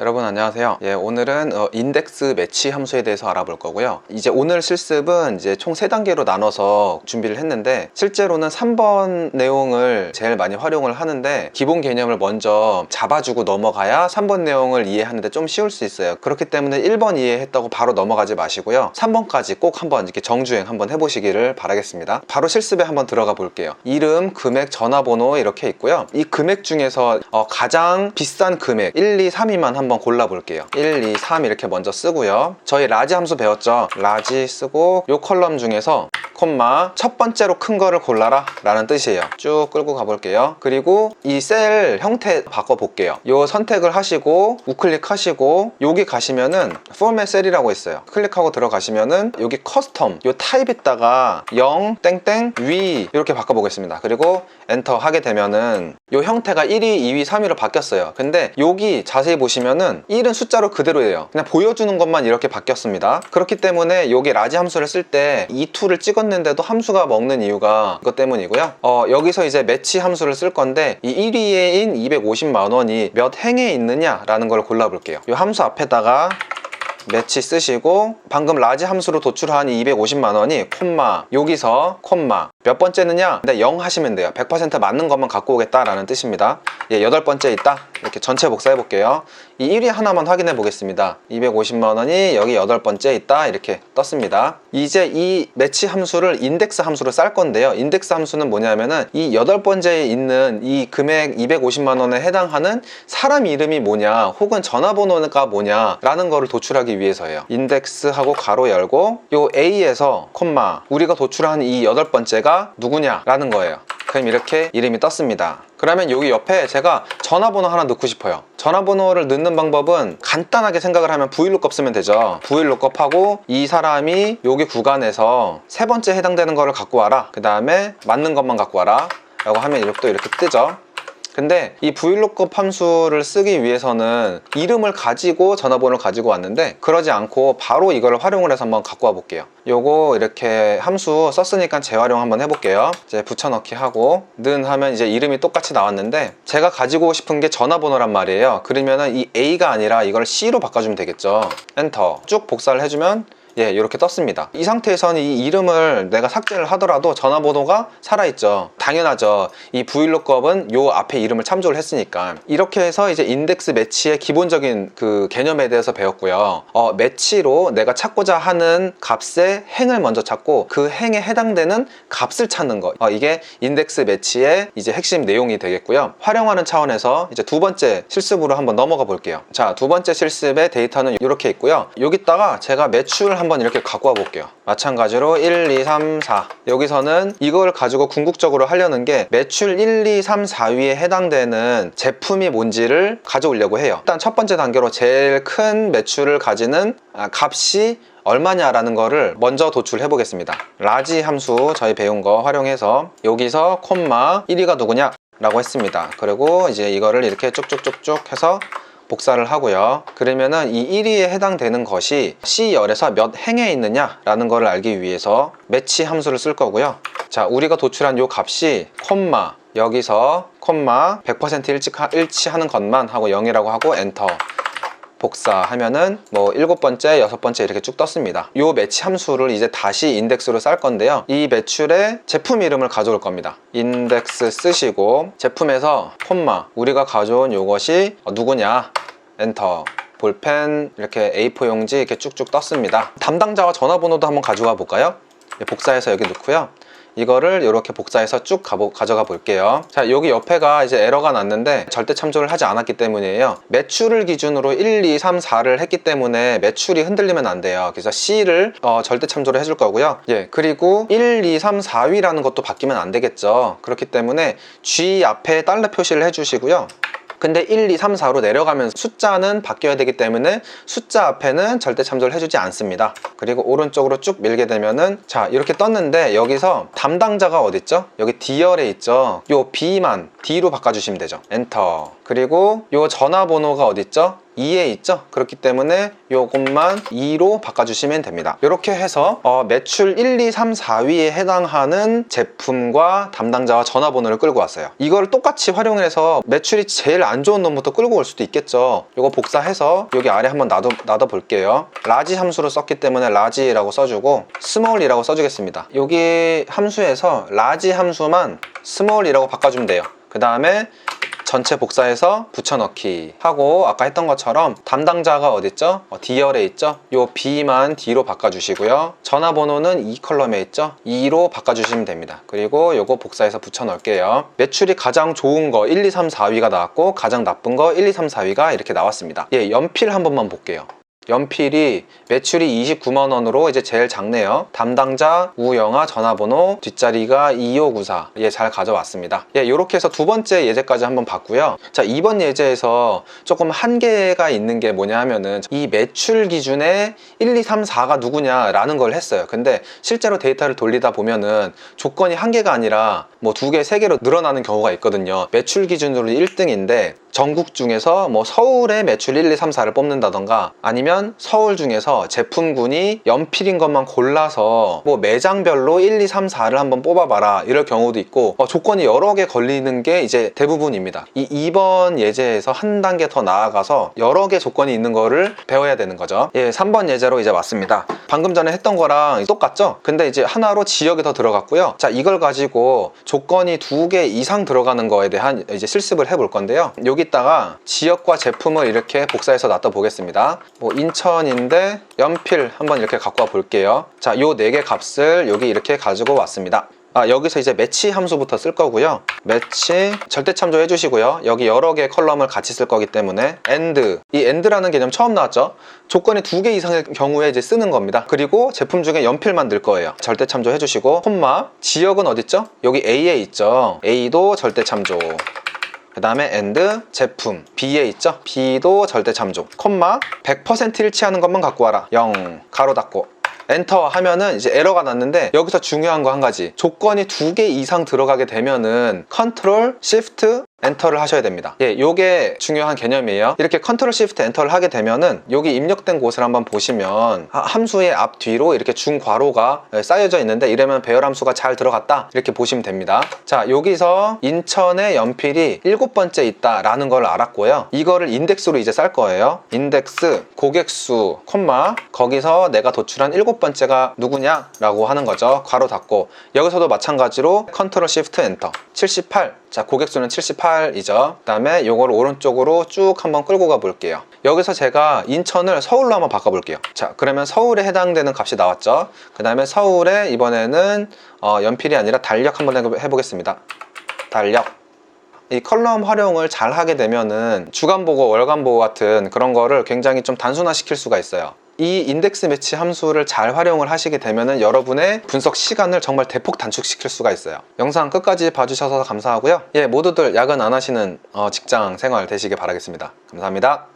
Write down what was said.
여러분 안녕하세요. 예, 오늘은 어, 인덱스 매치 함수에 대해서 알아볼 거고요. 이제 오늘 실습은 이제 총 세단계로 나눠서 준비를 했는데 실제로는 3번 내용을 제일 많이 활용을 하는데 기본 개념을 먼저 잡아주고 넘어가야 3번 내용을 이해하는데 좀 쉬울 수 있어요. 그렇기 때문에 1번 이해했다고 바로 넘어가지 마시고요. 3번까지 꼭 한번 이렇게 정주행 한번 해보시기를 바라겠습니다. 바로 실습에 한번 들어가 볼게요. 이름, 금액, 전화번호 이렇게 있고요. 이 금액 중에서 어, 가장 비싼 금액 1, 2, 3위만 한번 골라 볼게요. 1, 2, 3 이렇게 먼저 쓰고요. 저희 라지 함수 배웠죠? 라지 쓰고 이 컬럼 중에서 콤마 첫 번째로 큰 거를 골라라 라는 뜻이에요. 쭉 끌고 가볼게요. 그리고 이 셀 형태 바꿔 볼게요. 요 선택을 하시고 우클릭 하시고 여기 가시면은 포맷 셀이라고 있어요. 클릭하고 들어가시면은 여기 커스텀 요 타입에다가 0 땡땡 위 이렇게 바꿔 보겠습니다. 그리고 엔터 하게 되면은 요 형태가 1위 2위 3위로 바뀌었어요. 근데 여기 자세히 보시면은 1은 숫자로 그대로예요. 그냥 보여주는 것만 이렇게 바뀌었습니다. 그렇기 때문에 여기 라지 함수를 쓸 때 이 툴을 찍었는 데도 함수가 먹는 이유가 그것 때문이고요. 어, 여기서 이제 매치 함수를 쓸 건데 이 1위에인 250만 원이 몇 행에 있느냐 라는 걸 골라 볼게요. 이 함수 앞에다가 매치 쓰시고 방금 라지 함수로 도출한 이 250만 원이 콤마 여기서 콤마. 몇 번째느냐? 근데 0 하시면 돼요. 100% 맞는 것만 갖고 오겠다라는 뜻입니다. 예, 여덟 번째 있다 이렇게 전체 복사해 볼게요. 이 1위 하나만 확인해 보겠습니다. 250만 원이 여기 여덟 번째 있다. 이렇게 떴습니다. 이제 이 매치 함수를 인덱스 함수로 쌀 건데요. 인덱스 함수는 뭐냐면은 이 여덟 번째에 있는 이 금액 250만 원에 해당하는 사람 이름이 뭐냐 혹은 전화번호가 뭐냐 라는 거를 도출하기 위해서예요. 인덱스하고 가로 열고 요 A에서 콤마 우리가 도출한 이 여덟 번째가 누구냐 라는 거예요. 그럼 이렇게 이름이 떴습니다 그러면 여기 옆에 제가 전화번호 하나 넣고 싶어요. 전화번호를 넣는 방법은 간단하게 생각을 하면 VLOOKUP 쓰면 되죠. VLOOKUP하고 이 사람이 여기 구간에서 세 번째 해당되는 거를 갖고 와라. 그 다음에 맞는 것만 갖고 와라. 라고 하면 이렇게 또 이렇게 뜨죠 근데 이 VLOOKUP 함수를 쓰기 위해서는 이름을 가지고 전화번호를 가지고 왔는데 그러지 않고 바로 이걸 활용을 해서 한번 갖고 와 볼게요. 요거 이렇게 함수 썼으니까 재활용 한번 해볼게요. 이제 붙여넣기 하고 는 하면 이제 이름이 똑같이 나왔는데 제가 가지고 싶은 게 전화번호란 말이에요. 그러면은 이 A가 아니라 이걸 C로 바꿔주면 되겠죠. 엔터 쭉 복사를 해주면 예, 이렇게 떴습니다. 이 상태에서는 이 이름을 내가 삭제를 하더라도 전화번호가 살아있죠. 당연하죠. 이 VLOOKUP은 요 앞에 이름을 참조를 했으니까. 이렇게 해서 이제 인덱스 매치의 기본적인 그 개념에 대해서 배웠고요. 어, 매치로 내가 찾고자 하는 값의 행을 먼저 찾고 그 행에 해당되는 값을 찾는 거. 어, 이게 인덱스 매치의 이제 핵심 내용이 되겠고요. 활용하는 차원에서 이제 두 번째 실습으로 한번 넘어가 볼게요. 자, 두 번째 실습의 데이터는 이렇게 있고요. 여기다가 제가 매출 한번 이렇게 갖고 와 볼게요. 마찬가지로 1, 2, 3, 4 여기서는 이걸 가지고 궁극적으로 하려는 게 매출 1, 2, 3, 4위에 해당되는 제품이 뭔지를 가져오려고 해요. 일단 첫 번째 단계로 제일 큰 매출을 가지는 아, 값이 얼마냐라는 거를 먼저 도출해 보겠습니다. 라지 함수 저희 배운 거 활용해서 여기서 콤마 1위가 누구냐 라고 했습니다. 그리고 이제 이거를 이렇게 쭉쭉쭉쭉 해서 복사를 하고요. 그러면은 이 1위에 해당되는 것이 C열에서 몇 행에 있느냐 라는 것을 알기 위해서 매치 함수를 쓸 거고요. 자 우리가 도출한 이 값이 콤마 여기서 콤마 100% 일치하, 일치하는 것만 하고 0이라고 하고 엔터 복사하면은 뭐 일곱 번째, 여섯 번째 이렇게 쭉 떴습니다. 이 매치 함수를 이제 다시 인덱스로 쌀 건데요. 이 매출의 제품 이름을 가져올 겁니다. 인덱스 쓰시고 제품에서 콤마 우리가 가져온 이것이 누구냐 엔터 볼펜 이렇게 A4 용지 이렇게 쭉쭉 떴습니다. 담당자와 전화번호도 한번 가져가 볼까요? 네, 복사해서 여기 넣고요. 이거를 이렇게 복사해서 쭉 가보, 가져가 볼게요. 자 여기 옆에가 이제 에러가 났는데 절대 참조를 하지 않았기 때문이에요. 매출을 기준으로 1, 2, 3, 4를 했기 때문에 매출이 흔들리면 안 돼요. 그래서 C를 어, 절대 참조를 해줄 거고요. 예 그리고 1, 2, 3, 4위라는 것도 바뀌면 안 되겠죠. 그렇기 때문에 G 앞에 달러 표시를 해주시고요 근데 1, 2, 3, 4로 내려가면 숫자는 바뀌어야 되기 때문에 숫자 앞에는 절대 참조를 해주지 않습니다. 그리고 오른쪽으로 쭉 밀게 되면은 자 이렇게 떴는데 여기서 담당자가 어디 있죠? 여기 D열에 있죠. 요 B만 D로 바꿔주시면 되죠. 엔터. 그리고 요 전화번호가 어디 있죠? 2에 있죠? 그렇기 때문에 요것만 2로 바꿔주시면 됩니다. 이렇게 해서 어, 매출 1, 2, 3, 4위에 해당하는 제품과 담당자와 전화번호를 끌고 왔어요. 이걸 똑같이 활용해서 매출이 제일 안 좋은 놈부터 끌고 올 수도 있겠죠. 이거 복사해서 여기 아래 한번 놔둬, 놔둬 볼게요. 라지 함수로 썼기 때문에 라지라고 써주고 스몰이라고 써주겠습니다. 여기 함수에서 라지 함수만 스몰이라고 바꿔주면 돼요. 그 다음에 전체 복사해서 붙여넣기 하고 아까 했던 것처럼 담당자가 어딨죠? 어, D열에 있죠? 요 B만 D로 바꿔주시고요. 전화번호는 이 컬럼에 있죠? 2로 바꿔주시면 됩니다. 그리고 요거 복사해서 붙여넣을게요. 매출이 가장 좋은 거 1, 2, 3, 4위가 나왔고 가장 나쁜 거 1, 2, 3, 4위가 이렇게 나왔습니다. 예, 연필 한 번만 볼게요. 연필이 매출이 29만 원으로 이제 제일 작네요. 담당자 우영아 전화번호 뒷자리가 2594. 예, 잘 가져왔습니다. 예, 이렇게 해서 두 번째 예제까지 한번 봤고요. 자, 이번 예제에서 조금 한계가 있는 게 뭐냐 하면은 이 매출 기준에 1, 2, 3, 4가 누구냐 라는 걸 했어요. 근데 실제로 데이터를 돌리다 보면은 조건이 한 개가 아니라 뭐 두 개, 세 개로 늘어나는 경우가 있거든요. 매출 기준으로 1등인데 전국 중에서 뭐 서울의 매출 1, 2, 3, 4를 뽑는다던가 아니면 서울 중에서 제품군이 연필인 것만 골라서 뭐 매장별로 1, 2, 3, 4를 한번 뽑아봐라 이럴 경우도 있고 어, 조건이 여러 개 걸리는 게 이제 대부분입니다. 이 2번 예제에서 한 단계 더 나아가서 여러 개 조건이 있는 거를 배워야 되는 거죠. 예, 3번 예제로 이제 왔습니다. 방금 전에 했던 거랑 똑같죠? 근데 이제 하나로 지역이 더 들어갔고요. 자, 이걸 가지고 조건이 두 개 이상 들어가는 거에 대한 이제 실습을 해볼 건데요. 여기다가 지역과 제품을 이렇게 복사해서 놔둬 보겠습니다. 뭐 인 천인데 연필 한번 이렇게 갖고 와 볼게요. 자, 요 네 개 값을 여기 이렇게 가지고 왔습니다. 아, 여기서 이제 매치 함수부터 쓸 거고요. 매치 절대 참조해 주시고요. 여기 여러 개 컬럼을 같이 쓸 거기 때문에 and 이 and라는 개념 처음 나왔죠. 조건이 두 개 이상의 경우에 이제 쓰는 겁니다. 그리고 제품 중에 연필만 넣을 거예요. 절대 참조해 주시고 콤마 지역은 어디 있죠? 여기 A에 있죠. A도 절대 참조. 그 다음에 and 제품. B에 있죠? B도 절대 참조. 콤마 100% 일치하는 것만 갖고 와라. 0 가로 닫고. 엔터 하면은 이제 에러가 났는데 여기서 중요한 거 한 가지. 조건이 두 개 이상 들어가게 되면은 컨트롤 시프트 엔터를 하셔야 됩니다. 예, 요게 중요한 개념이에요. 이렇게 컨트롤 시프트 엔터를 하게 되면은 여기 입력된 곳을 한번 보시면 하- 함수의 앞 뒤로 이렇게 중괄호가 예, 쌓여져 있는데 이러면 배열 함수가 잘 들어갔다 이렇게 보시면 됩니다. 자, 여기서 인천에 연필이 일곱 번째 있다 라는 걸 알았고요. 이거를 인덱스로 이제 쌀 거예요. 인덱스 고객수 콤마 거기서 내가 도출한 일곱 번째가 누구냐 라고 하는 거죠. 괄호 닫고 여기서도 마찬가지로 컨트롤 시프트 엔터 78 자, 고객수는 78이죠. 그 다음에 요걸 오른쪽으로 쭉 한번 끌고 가 볼게요. 여기서 제가 인천을 서울로 한번 바꿔 볼게요. 자, 그러면 서울에 해당되는 값이 나왔죠. 그 다음에 서울에 이번에는 어, 연필이 아니라 달력 한번 해- 해보겠습니다. 달력. 이 컬럼 활용을 잘 하게 되면은 주간 보고 월간 보고 같은 그런 거를 굉장히 좀 단순화 시킬 수가 있어요. 이 인덱스 매치 함수를 잘 활용을 하시게 되면은 여러분의 분석 시간을 정말 대폭 단축시킬 수가 있어요. 영상 끝까지 봐주셔서 감사하고요. 예, 모두들 야근 안 하시는 어, 직장 생활 되시길 바라겠습니다. 감사합니다.